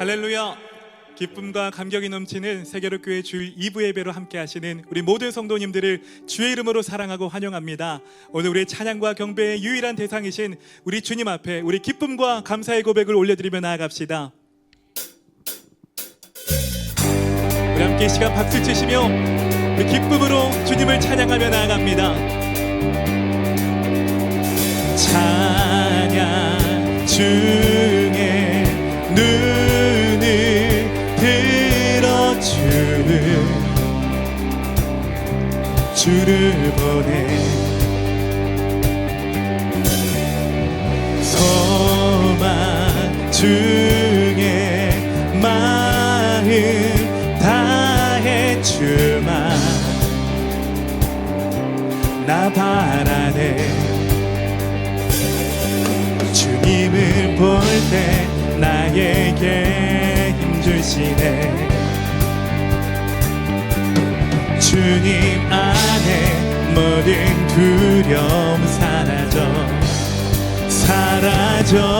할렐루야! 기쁨과 감격이 넘치는 세계로 교회 주일 2부 예배로 함께 하시는 우리 모든 성도님들을 주의 이름으로 사랑하고 환영합니다. 오늘 우리 찬양과 경배의 유일한 대상이신 우리 주님 앞에 우리 기쁨과 감사의 고백을 올려드리며 나아갑시다. 우리 함께 이 시간 박수 치시며 우리 기쁨으로 주님을 찬양하며 나아갑니다. 찬양 중 주를 보내. 소망 중에 마음 다해 주만. 나 바라네 주님을 볼 때 나에게 힘 주시네. 주님 안에 모든 두려움 사라져 사라져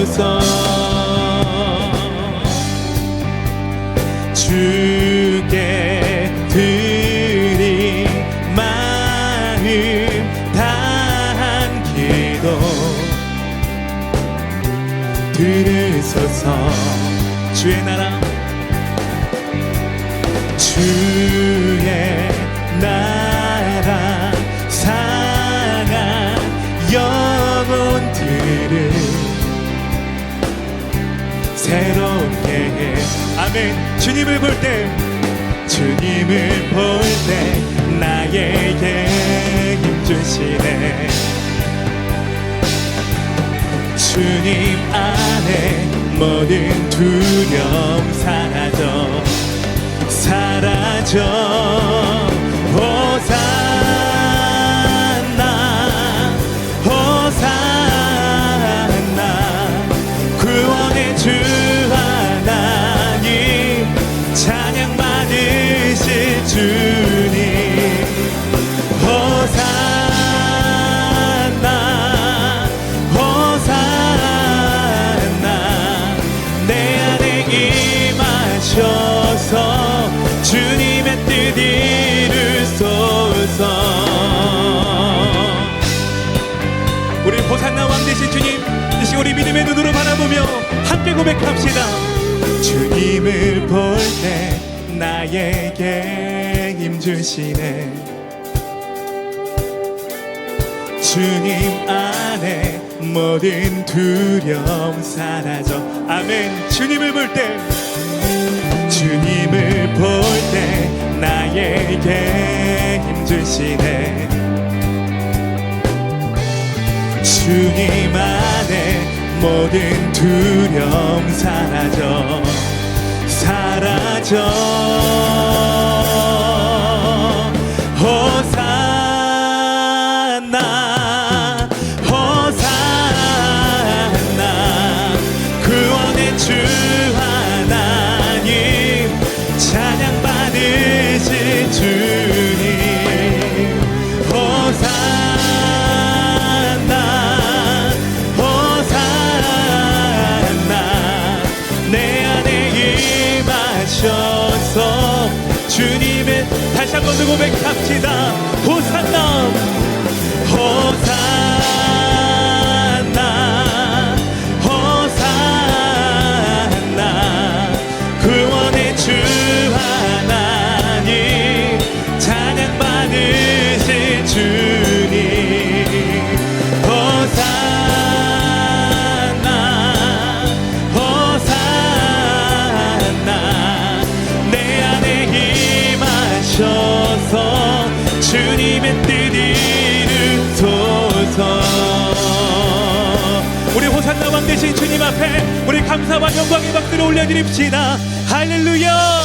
이 주님을 볼 때 주님을 볼 때 나에게 힘주시네. 주님 안에 모든 두려움 사라져 사라져 믿음의 눈으로 바라보며 함께 고백합시다. 주님을 볼 때 나에게 힘주시네. 주님 안에 모든 두려움 사라져. 아멘. 주님을 볼 때. 주님을 볼 때 나에게 힘주시네. 주님 안에 모든 두려움 사라져 사라져 앞에 우리 감사와 영광의 박수를 올려드립시다. 할렐루야.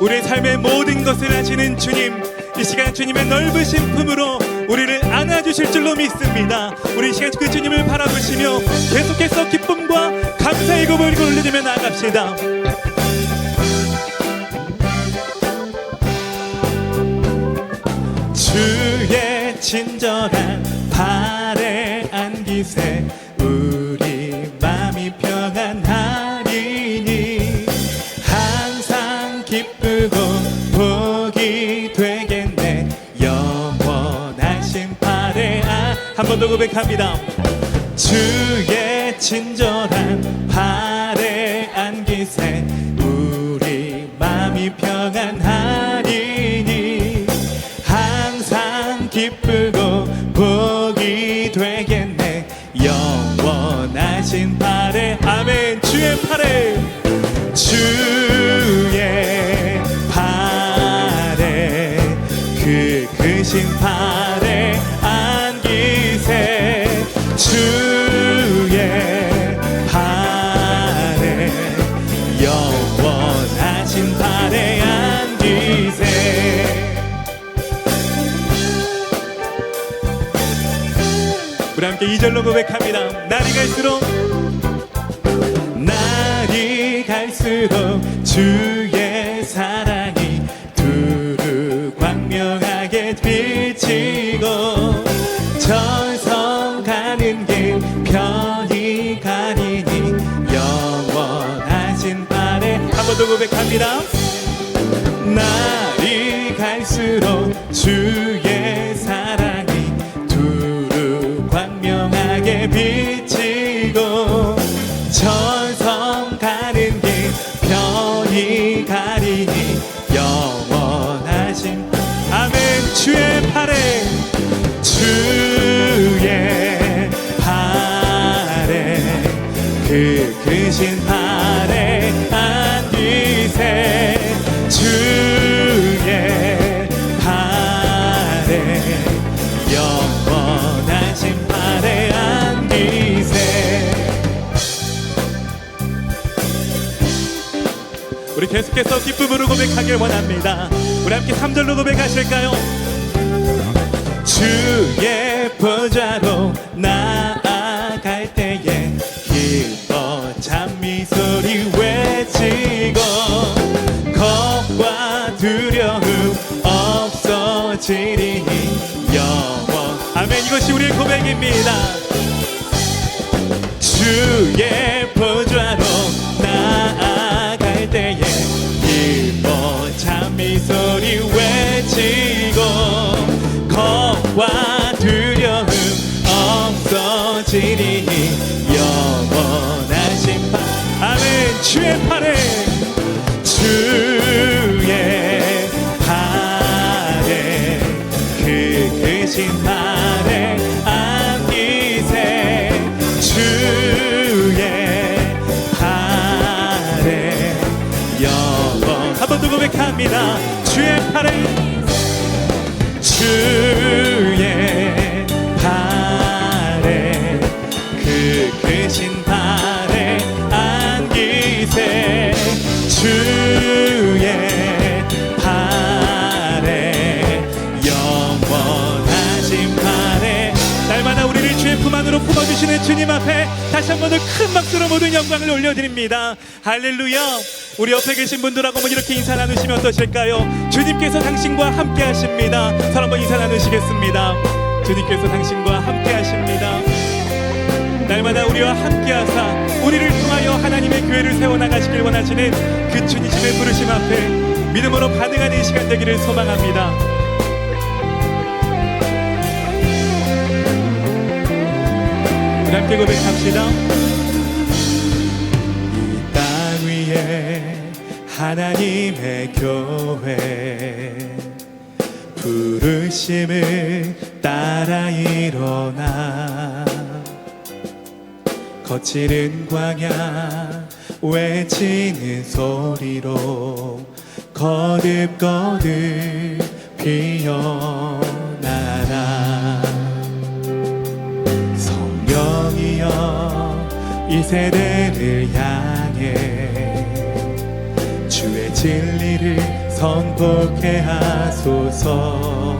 우리의 삶의 모든 것을 아시는 주님 이 시간 주님의 넓으신 품으로 우리를 안아주실 줄로 믿습니다. 우리 이 시간 그 주님을 바라보시며 계속해서 기쁨과 감사의 고백을 올려드리며 나아갑시다. 주의 친절한 발에 안기세. 우리 마음이 평안하리니 항상 기쁘고 복이 되겠네. 영원하신 발에 한번 더 고백합니다. 주의 친절한 발에 안기세. 우리 마음이 평안 함께 이절로 고백합니다. 날이 갈수록 날이 갈수록 주의 사랑이 두루 광명하게 비치고 전성 가는 길 편히 가리니 영원하신 발에 한 번 더 고백합니다. 날이 갈수록 우리 계속해서 기쁨으로 고백하길 원합니다. 우리 함께 3절로 고백하실까요? 주의 보좌로 나아갈 때에 기뻐 찬미 소리 외치고 겁과 두려움 없어지리니 영원. 아멘. 이것이 우리의 고백입니다. 주의 겁과 두려움 없어지리니 영원하신 파 아멘. 주의 팔에. 주의 팔에. 그 크신 팔에 안기세. 주의 팔에. 영원. 한번 더 고백합니다. 주의 팔에. 주 주님 앞에 다시 한 번 더 큰 박수로 모든 영광을 올려드립니다. 할렐루야. 우리 옆에 계신 분들하고 한번 이렇게 인사 나누시면 어떠실까요? 주님께서 당신과 함께 하십니다. 서로 한번 인사 나누시겠습니다. 주님께서 당신과 함께 하십니다. 날마다 우리와 함께하사 우리를 통하여 하나님의 교회를 세워나가시길 원하시는 그 주님의 부르심 앞에 믿음으로 반응하는 이 시간 되기를 소망합니다 함께 고백합시다. 이 땅 위에 하나님의 교회 부르심을 따라 일어나 거칠은 광야 외치는 소리로 거듭거듭 피어 성령이여 이 세대를 향해 주의 진리를 선포케 하소서.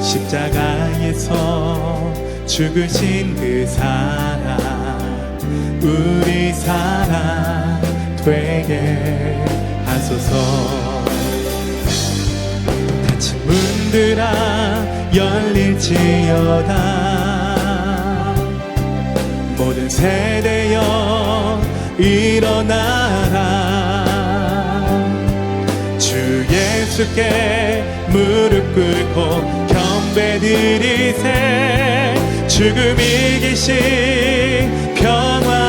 십자가에서 죽으신 그 사랑 우리 사랑 되게 하소서. 닫힌 문들아 열릴지어다 세대여 일어나라. 주 예수께 무릎 꿇고 경배 드리세. 죽음 이기신 평화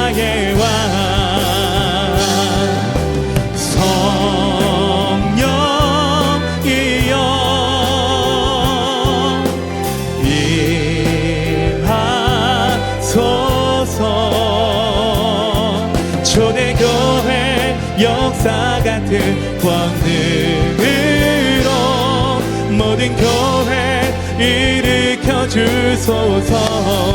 역사 같은 권능으로 모든 교회 일으켜 주소서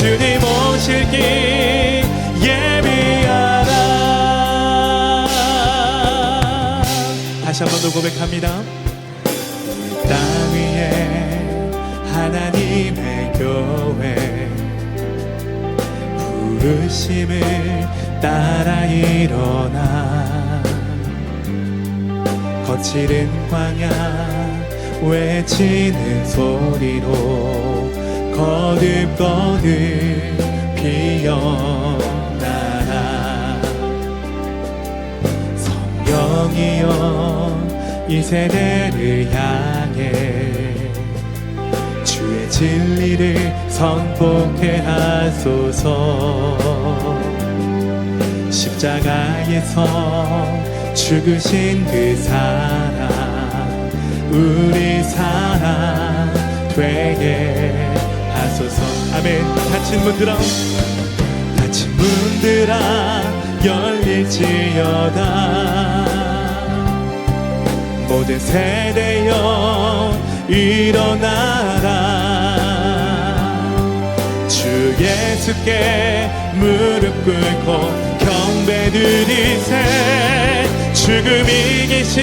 주님 오실 길 예비하라. 다시 한 번 더 고백합니다. 땅 위에 하나님의 교회 부르심을 따라 일어나. 거칠은 광야 외치는 소리로 거듭 거듭 피어나라. 성령이여 이 세대를 향해 주의 진리를 선포케 하소서. 십자가에서 죽으신 그 사랑 우리 사랑 되게 하소서. 아멘. 닫힌 문들아. 닫힌 문들아 열릴지어다. 모든 세대여 일어나라. 주 예수께 무릎 꿇고 경배 드리세. 죽음 이기신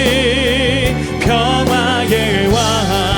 평화의 왕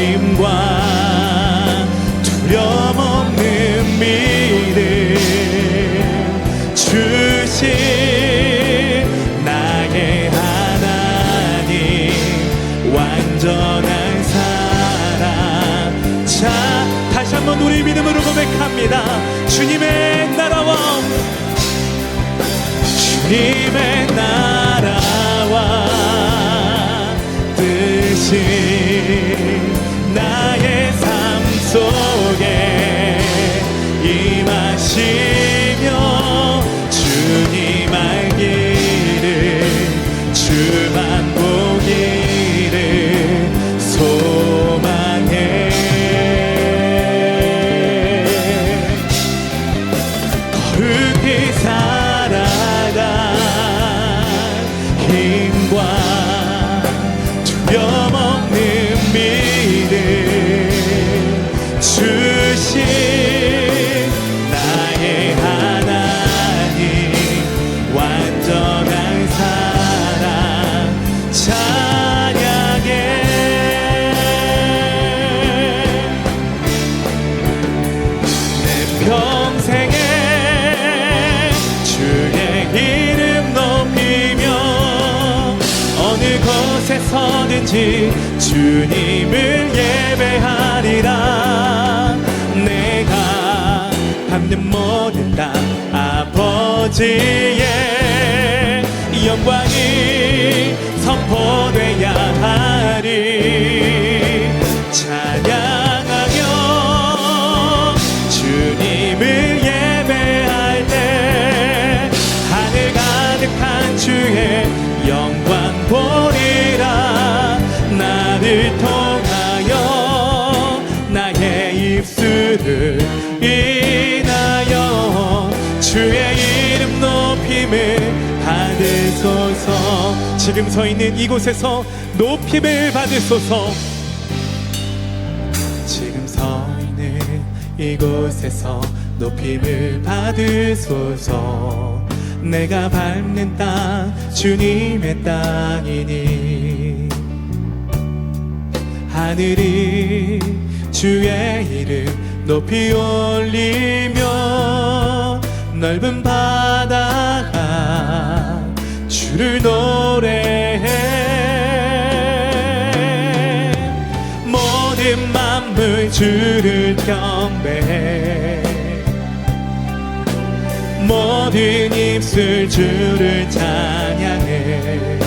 힘과 두려움 없는 믿음 주신 나의 하나님 완전한 사랑. 자 다시 한번 우리 믿음으로 고백합니다. 주님의 나라와 주님의 나라 임하신 서든지 주님을 예배하리라. 내가 밟는 모든 땅 아버지의 영광이 선포돼야 하리 지금 서 있는 이곳에서 높임을 받으소서. 지금 서 있는 이곳에서 높임을 받으소서. 내가 밟는 땅 주님의 땅이니. 하늘이 주의 이름 높이 올리며 넓은 바다가 주를 노래해. 모든 만물 주를 경배해 모든 입술 주를 찬양해.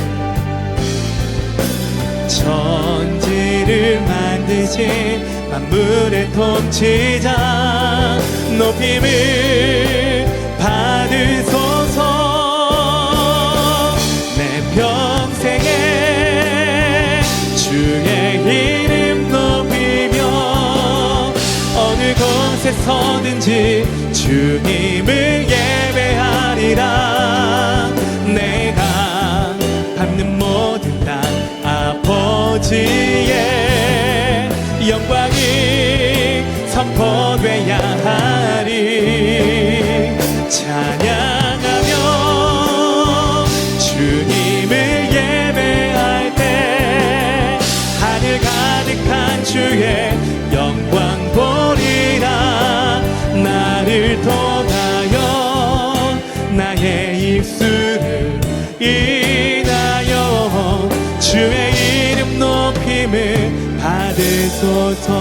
천지를 만드신 만물의 통치자 높임을 받으소 곳에 서든지 주님을 예배하리라. 내가 밟는 모든 땅 아버지의 영광이 선포돼야 하리. 찬양 昨